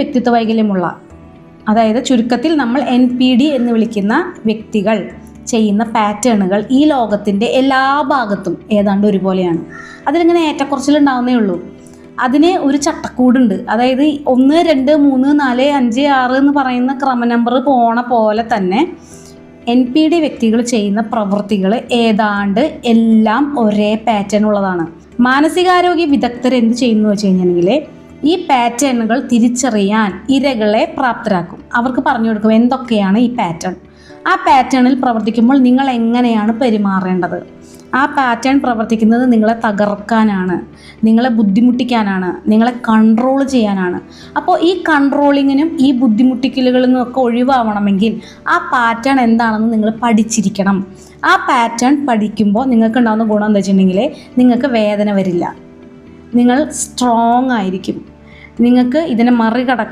വ്യക്തിത്വ വൈകല്യമുള്ള അതായത് ചുരുക്കത്തിൽ നമ്മൾ എൻ പി ഡി എന്ന് വിളിക്കുന്ന വ്യക്തികൾ ചെയ്യുന്ന പാറ്റേണുകൾ ഈ ലോകത്തിന്റെ എല്ലാ ഭാഗത്തും ഏതാണ്ട് ഒരുപോലെയാണ്. അതിലിങ്ങനെ ഏറ്റക്കുറച്ചിലുണ്ടാവുന്നേ ഉള്ളൂ. അതിന് ഒരു ചട്ടക്കൂടുണ്ട്. അതായത് ഒന്ന് രണ്ട് മൂന്ന് നാല് അഞ്ച് ആറ് എന്ന് പറയുന്ന ക്രമ നമ്പർ പോണ പോലെ തന്നെ എൻ പി ഡി വ്യക്തികൾ ചെയ്യുന്ന പ്രവൃത്തികൾ ഏതാണ്ട് എല്ലാം ഒരേ പാറ്റേൺ ഉള്ളതാണ്. മാനസികാരോഗ്യ വിദഗ്ധർ എന്ത് ചെയ്യുന്നു വെച്ച് കഴിഞ്ഞിട്ടുണ്ടെങ്കിൽ ഈ പാറ്റേണുകൾ തിരിച്ചറിയാൻ ഇരകളെ പ്രാപ്തരാക്കും. അവർക്ക് പറഞ്ഞു കൊടുക്കും എന്തൊക്കെയാണ് ഈ പാറ്റേൺ? ആ പാറ്റേണിൽ പ്രവർത്തിക്കുമ്പോൾ നിങ്ങൾ എങ്ങനെയാണ് പെരുമാറേണ്ടത്? ആ പാറ്റേൺ പ്രവർത്തിക്കുന്നത് നിങ്ങളെ തകർക്കാനാണ് നിങ്ങളെ ബുദ്ധിമുട്ടിക്കാനാണ് നിങ്ങളെ കൺട്രോൾ ചെയ്യാനാണ്. അപ്പോൾ ഈ കൺട്രോളിങ്ങിനും ഈ ബുദ്ധിമുട്ടിക്കലുകളിൽ നിന്നൊക്കെ ഒഴിവാവണമെങ്കിൽ ആ പാറ്റേൺ എന്താണെന്ന് നിങ്ങൾ പഠിച്ചിരിക്കണം. ആ പാറ്റേൺ പഠിക്കുമ്പോൾ നിങ്ങൾക്ക് ഉണ്ടാകുന്ന ഗുണം എന്താ വെച്ചിട്ടുണ്ടെങ്കിൽ നിങ്ങൾക്ക് വേദന വരില്ല. നിങ്ങൾ സ്ട്രോങ് ആയിരിക്കും. നിങ്ങൾക്ക് ഇതിനെ മറികട